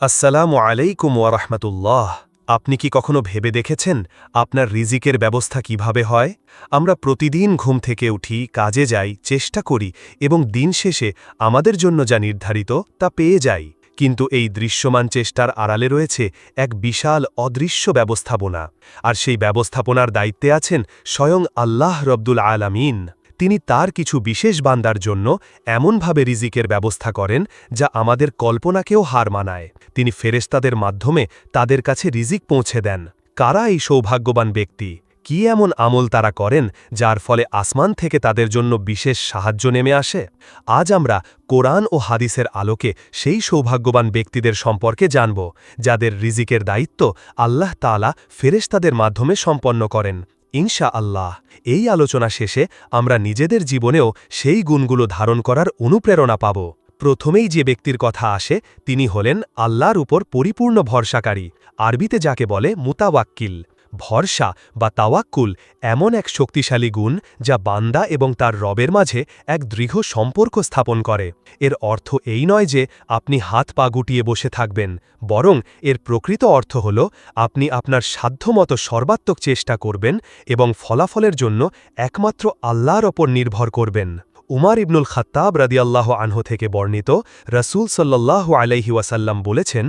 আসসালামু আলাইকুম ওয়ারহমতুল্লাহ আপনি কি কখনো ভেবে দেখেছেন আপনার রিজিকের ব্যবস্থা কীভাবে হয়? আমরা প্রতিদিন ঘুম থেকে উঠি, কাজে যাই, চেষ্টা করি এবং দিন শেষে আমাদের জন্য যা নির্ধারিত তা পেয়ে যাই। কিন্তু এই দৃশ্যমান চেষ্টার আড়ালে রয়েছে এক বিশাল অদৃশ্য ব্যবস্থাপনা। আর সেই ব্যবস্থাপনার দায়িত্বে আছেন স্বয়ং আল্লাহ রব্দুল আলামিন। তিনি তার কিছু বিশেষ বান্দার জন্য এমনভাবে রিজিকের ব্যবস্থা করেন, যা আমাদের কল্পনাকেও হার মানায়। তিনি ফেরেস্তাদের মাধ্যমে তাদের কাছে রিজিক পৌঁছে দেন। কারা এই সৌভাগ্যবান ব্যক্তি? কি এমন আমল তারা করেন, যার ফলে আসমান থেকে তাদের জন্য বিশেষ সাহায্য নেমে আসে? আজ আমরা কোরআন ও হাদিসের আলোকে সেই সৌভাগ্যবান ব্যক্তিদের সম্পর্কে জানব, যাদের রিজিকের দায়িত্ব আল্লাহ তালা ফেরেস্তাদের মাধ্যমে সম্পন্ন করেন। ইনশা আল্লাহ এই আলোচনা শেষে আমরা নিজেদের জীবনেও সেই গুণগুলো ধারণ করার অনুপ্রেরণা পাব। প্রথমেই যে ব্যক্তির কথা আসে, তিনি হলেন আল্লাহর উপর পরিপূর্ণ ভরসাকারী, আরবিতে যাকে বলে মুতাওয়াক্কিল। ভরসা বা তাওয়াক্কুল এমন এক শক্তিশালী গুণ যা বান্দা এবং তার রবের মাঝে এক দৃঢ় সম্পর্ক স্থাপন করে। এর অর্থ এই নয় যে আপনি হাত পা গুটিয়ে বসে থাকবেন, বরং এর প্রকৃত অর্থ হল আপনি আপনার সাধ্যমতো সর্বাত্মক চেষ্টা করবেন এবং ফলাফলের জন্য একমাত্র আল্লাহর ওপর নির্ভর করবেন। উমার ইবনুল খাত্তাব রাদিয়াল্লাহ আনহ থেকে বর্ণিত রসুল সাল্লাহ আলাইহি ওয়াসাল্লাম বলেছেন,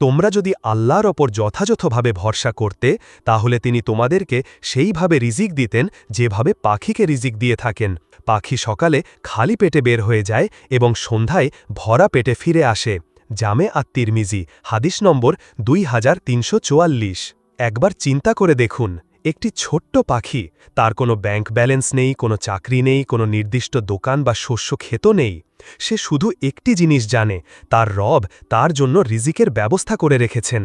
তোমরা যদি আল্লাহর ওপর যথাযথভাবে ভরসা করতে, তাহলে তিনি তোমাদেরকে সেইভাবে রিজিক দিতেন যেভাবে পাখিকে রিজিক দিয়ে থাকেন। পাখি সকালে খালি পেটে বের হয়ে যায় এবং সন্ধ্যায় ভরা পেটে ফিরে আসে। জামে আত্মির মিজি হাদিস নম্বর দুই হাজার তিনশো চুয়াল্লিশ। একবার চিন্তা করে দেখুন। একটি ছোট্ট পাখি, তার কোনো ব্যাংক ব্যালেন্স নেই, কোনো চাকরি নেই, কোনো নির্দিষ্ট দোকান বা শস্য ক্ষেত নেই। সে শুধু একটি জিনিস জানে, তার রব তার জন্য রিজিকের ব্যবস্থা করে রেখেছেন।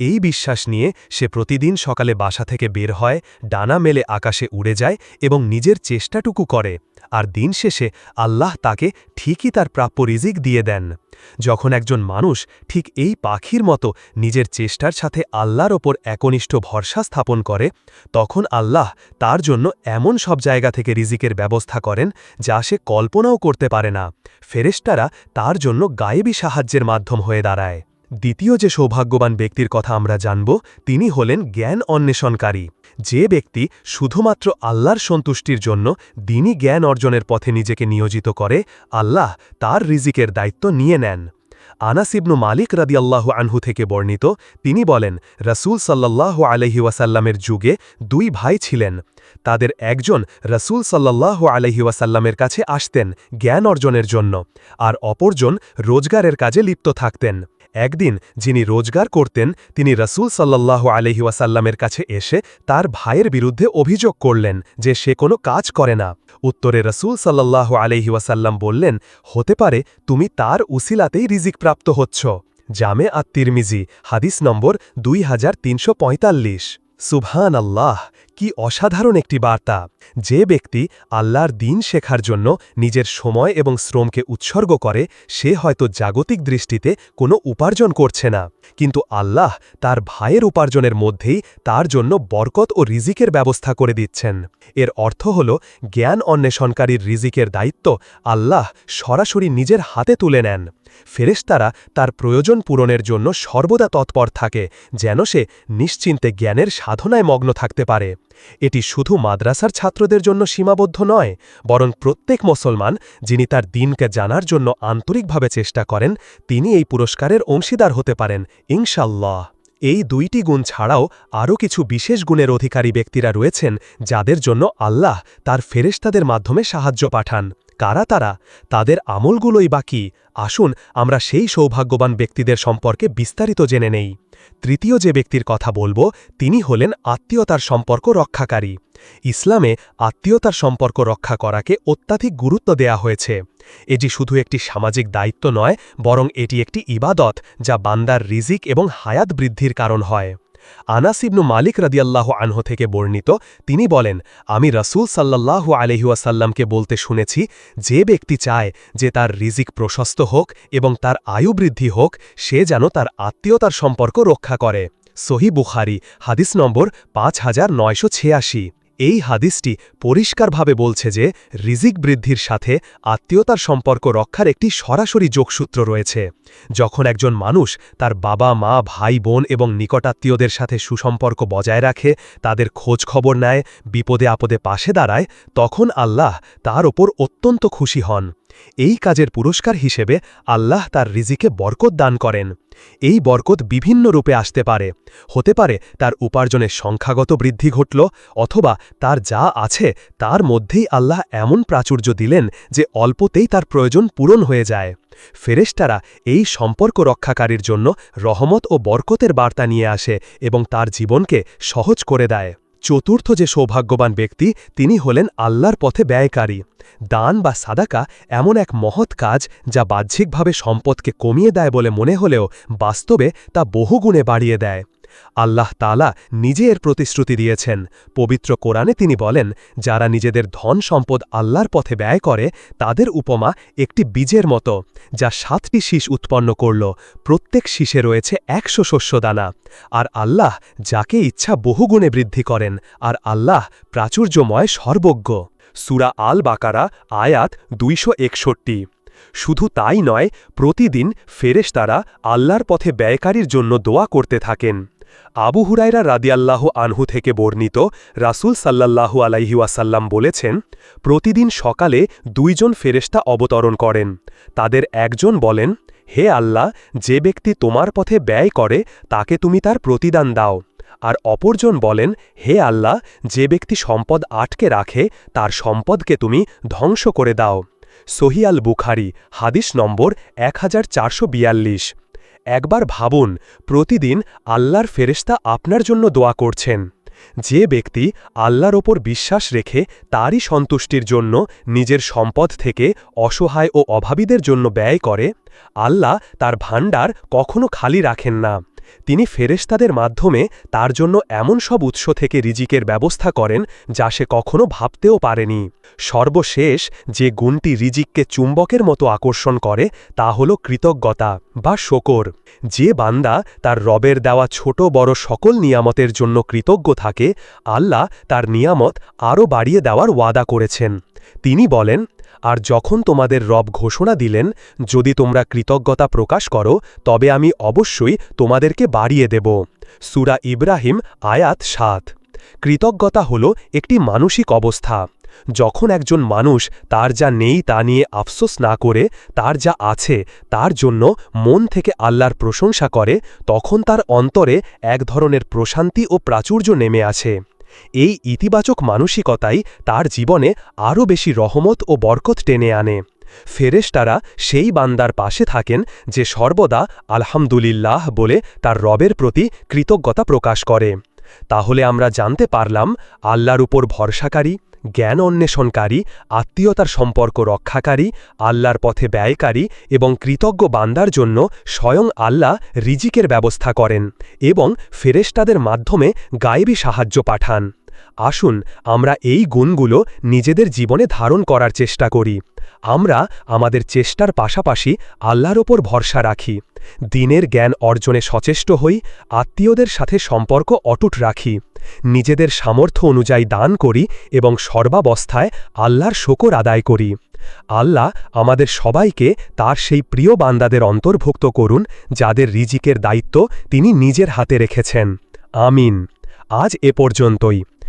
এই বিশ্বাস নিয়ে সে প্রতিদিন সকালে বাসা থেকে বের হয়, ডানা মেলে আকাশে উড়ে যায় এবং নিজের চেষ্টাটুকু করে। আর দিন শেষে আল্লাহ তাকে ঠিকই তার প্রাপ্য রিজিক দিয়ে দেন। যখন একজন মানুষ ঠিক এই পাখির মতো নিজের চেষ্টার সাথে আল্লাহর ওপর একনিষ্ঠ ভরসা স্থাপন করে, তখন আল্লাহ তার জন্য এমন সব জায়গা থেকে রিজিকের ব্যবস্থা করেন যা সে কল্পনাও করতে পারে না। ফেরেস্তারা তার জন্য গায়েবী সাহায্যের মাধ্যম হয়ে দাঁড়ায়। দ্বিতীয় যে সৌভাগ্যবান ব্যক্তির কথা আমরা জানব, তিনি হলেন জ্ঞান অন্বেষণকারী। যে ব্যক্তি শুধুমাত্র আল্লাহর সন্তুষ্টির জন্য দিনই জ্ঞান অর্জনের পথে নিজেকে নিয়োজিত করে, আল্লাহ তার রিজিকের দায়িত্ব নিয়ে নেন। আনাসিবনু মালিক রাদিয়াল্লাহু আনহু থেকে বর্ণিত, তিনি বলেন, রসুল সাল্লাহ আলহি ওয়াসাল্লামের যুগে দুই ভাই ছিলেন। তাদের একজন রসুল সাল্লাহ আলহি ওয়াসাল্লামের কাছে আসতেন জ্ঞান অর্জনের জন্য, আর অপরজন রোজগারের কাজে লিপ্ত থাকতেন। একদিন যিনি রোজগার করতেন, তিনি রসুল সাল্লাহ আলহিওয়াসাল্লামের কাছে এসে তার ভাইয়ের বিরুদ্ধে অভিযোগ করলেন যে সে কোনো কাজ করে না। উত্তরে রসুল সাল্লাহ আলহিওয়াসাল্লাম বললেন, হতে পারে তুমি তার উসিলাতেই রিজিক প্রাপ্ত হচ্ছ। জামে আত্মিরমিজি হাদিস নম্বর দুই হাজার তিনশো পঁয়তাল্লিশ। সুবহান আল্লাহ কি অসাধারণ একটি বার্তা, যে ব্যক্তি আল্লাহর দিন শেখার জন্য নিজের সময় এবং শ্রমকে উৎসর্গ করে, সে হয়তো জাগতিক দৃষ্টিতে কোনো উপার্জন করছে না। কিন্তু আল্লাহ তার ভাইয়ের উপার্জনের মধ্যেই তার জন্য বরকত ও রিজিকের ব্যবস্থা করে দিচ্ছেন। এর অর্থ হল জ্ঞান অন্বেষণকারীর রিজিকের দায়িত্ব আল্লাহ সরাসরি নিজের হাতে তুলে নেন। ফেরেশতারা তার প্রয়োজন পূরণের জন্য সর্বদা তৎপর থাকে, যেন সে নিশ্চিন্তে জ্ঞানের সাধনায় মগ্ন থাকতে পারে। এটি শুধু মাদ্রাসার ছাত্রদের জন্য সীমাবদ্ধ নয়, বরং প্রত্যেক মুসলমান, যিনি তার দিনকে জানার জন্য আন্তরিকভাবে চেষ্টা করেন, তিনি এই পুরস্কারের অংশীদার হতে পারেন ইনশাল্লাহ এই দুইটি গুণ ছাড়াও আরও কিছু বিশেষ গুণের অধিকারী ব্যক্তিরা রয়েছেন, যাদের জন্য আল্লাহ তার ফেরেস্তাদের মাধ্যমে সাহায্য পাঠান। কারা তারা, তাদের আমলগুলোই বাকি আসুন আমরা সেই সৌভাগ্যবান ব্যক্তিদের সম্পর্কে বিস্তারিত জেনে নেই। তৃতীয় যে ব্যক্তির কথা বলব, তিনি হলেন আত্মীয়তার সম্পর্ক রক্ষাকারী। ইসলামে আত্মীয়তার সম্পর্ক রক্ষা করাকে অত্যাধিক গুরুত্ব দেয়া হয়েছে। এটি শুধু একটি সামাজিক দায়িত্ব নয়, বরং এটি একটি ইবাদত যা বান্দার রিজিক এবং হায়াত বৃদ্ধির কারণ হয়। আনাসিবনু মালিক রাদিয়াল্লাহ আনহ থেকে বর্ণিত, তিনি বলেন, আমি রসুল সাল্লাহ আলহিউসাল্লামকে বলতে শুনেছি, যে ব্যক্তি চায় যে তার রিজিক প্রশস্ত হোক এবং তার আয়ু বৃদ্ধি হোক, সে যেন তার আত্মীয়তার সম্পর্ক রক্ষা করে। সহি বুখারি, হাদিস নম্বর পাঁচ হাজার নয়শো ছিয়াশি। এই হাদিসটি পরিষ্কারভাবে বলছে যে, রিজিক বৃদ্ধির সাথে আত্মীয়তার সম্পর্ক রক্ষার একটি সরাসরি যোগসূত্র রয়েছে। যখন একজন মানুষ তার বাবা, মা, ভাই, বোন এবং নিকটাত্মীয়দের সাথে সুসম্পর্ক বজায় রাখে, তাদের খোঁজ খবর নেয়, বিপদে আপদে পাশে দাঁড়ায়, তখন আল্লাহ তার ওপর অত্যন্ত খুশি হন। এই কাজের পুরস্কার হিসেবে আল্লাহ তার রিজিকে বরকত দান করেন। এই বরকত বিভিন্ন রূপে আসতে পারে। হতে পারে তার উপার্জনের সংখ্যাগত বৃদ্ধি ঘটল অথবা তার যা আছে তার মধ্যেই আল্লাহ এমন প্রাচুর্য দিলেন যে অল্পতেই তার প্রয়োজন পূরণ হয়ে যায়। ফেরেশতারা এই সম্পর্ক রক্ষাকারীর জন্য রহমত ও বরকতের বার্তা নিয়ে আসে এবং তার জীবনকে সহজ করে দেয়। চতুর্থ যে সৌভাগ্যবান ব্যক্তি, তিনি হলেন আল্লাহর পথে ব্যয়কারী। দান বা সাদাকা এমন এক মহৎ কাজ যা বাহ্যিকভাবে সম্পদকে কমিয়ে দেয় বলে মনে হলেও বাস্তবে তা বহুগুণে বাড়িয়ে দেয়। আল্লাহ তালা নিজে এর প্রতিশ্রুতি দিয়েছেন। পবিত্র কোরআনে তিনি বলেন, যারা নিজেদের ধন সম্পদ আল্লাহর পথে ব্যয় করে, তাদের উপমা একটি বীজের মতো, যা সাতটি শীষ উৎপন্ন করল। প্রত্যেক শীষে রয়েছে একশো শস্যদানা আর আল্লাহ যাকে ইচ্ছা বহুগুণে বৃদ্ধি করেন, আর আল্লাহ প্রাচুর্যময় সর্বজ্ঞ। সুরা আল বাকারা আয়াত দুইশো একষট্টি। শুধু তাই নয়, প্রতিদিন ফেরেশতারা আল্লাহর পথে ব্যয়কারীর জন্য দোয়া করতে থাকেন। আবু হুরাইরা রাদিয়াল্লাহ আনহু থেকে বর্ণিত রাসুল সাল্লাল্লাহু আলাইহি ওয়াসাল্লাম বলেছেন, প্রতিদিন সকালে দুইজন ফেরেশতা অবতরণ করেন। তাদের একজন বলেন, হে আল্লাহ, যে ব্যক্তি তোমার পথে ব্যয় করে, তাকে তুমি তার প্রতিদান দাও। আর অপরজন বলেন, হে আল্লাহ, যে ব্যক্তি সম্পদ আটকে রাখে, তার সম্পদকে তুমি ধ্বংস করে দাও। সহিয়াল বুখারি হাদিস নম্বর এক হাজার চারশো বিয়াল্লিশ। একবার ভাবুন, প্রতিদিন আল্লাহর ফেরেস্তা আপনার জন্য দোয়া করছেন। যে ব্যক্তি আল্লাহর ওপর বিশ্বাস রেখে তারই সন্তুষ্টির জন্য নিজের সম্পদ থেকে অসহায় ও অভাবীদের জন্য ব্যয় করে, আল্লাহ তার ভাণ্ডার কখনো খালি রাখেন না। তিনি ফেরেশতাদের মাধ্যমে তার জন্য এমন সব উৎস থেকে রিজিকের ব্যবস্থা করেন যা সে কখনো ভাবতেও পারেনি। সর্বশেষ যে গুণটি রিজিককে চুম্বকের মতো আকর্ষণ করে, তা হল কৃতজ্ঞতা বা শকর। যে বান্দা তার রবের দেওয়া ছোট বড় সকল নিয়ামতের জন্য কৃতজ্ঞ থাকে, আল্লাহ তার নিয়ামত আরও বাড়িয়ে দেওয়ার ওয়াদা করেছেন। তিনি বলেন আর যখন তোমাদের রব ঘোষণা দিলেন, যদি তোমরা কৃতজ্ঞতা প্রকাশ করো, তবে আমি অবশ্যই তোমাদেরকে বাড়িয়ে দেব। সুরা ইব্রাহিম, আয়াত সাত। কৃতজ্ঞতা হল একটি মানসিক অবস্থা। যখন একজন মানুষ তার যা নেই তা নিয়ে আফসোস না করে, তার যা আছে তার জন্য মন থেকে আল্লাহর প্রশংসা করে, তখন তার অন্তরে এক ধরনের প্রশান্তি ও প্রাচুর্য নেমে আছে এই ইতিবাচক মানসিকতাই তার জীবনে আরও বেশি রহমত ও বরকত টেনে আনে। ফেরেশতারা সেই বান্দার পাশে থাকেন যে সর্বদা আলহামদুলিল্লাহ বলে তার রবের প্রতি কৃতজ্ঞতা প্রকাশ করে। তাহলে আমরা জানতে পারলাম, আল্লাহর উপর ভরসাকারী জ্ঞান অন্বেষণকারী, আত্মীয়তার সম্পর্ক রক্ষাকারী, আল্লাহর পথে ব্যয়কারী এবং কৃতজ্ঞ বান্দার জন্য স্বয়ং আল্লাহ রিজিকের ব্যবস্থা করেন এবং ফেরেস্তাদের মাধ্যমে গায়েবী সাহায্য পাঠান। আসুন, আমরা এই গুণগুলো নিজেদের জীবনে ধারণ করার চেষ্টা করি। আমরা আমাদের চেষ্টার পাশাপাশি আল্লাহর ওপর ভরসা রাখি। দিনের জ্ঞান অর্জনে সচেষ্ট হই, আত্মীয়দের সাথে সম্পর্ক অটুট রাখি, নিজেদের সামর্থ্য অনুযায়ী দান করি এবং সর্বাবস্থায় আল্লাহর শকর আদায় করি। আল্লাহ আমাদের সবাইকে তার সেই প্রিয় বান্দাদের অন্তর্ভুক্ত করুন, যাদের রিজিকের দায়িত্ব তিনি নিজের হাতে রেখেছেন। আমিন। আজ এ পর্যন্তই।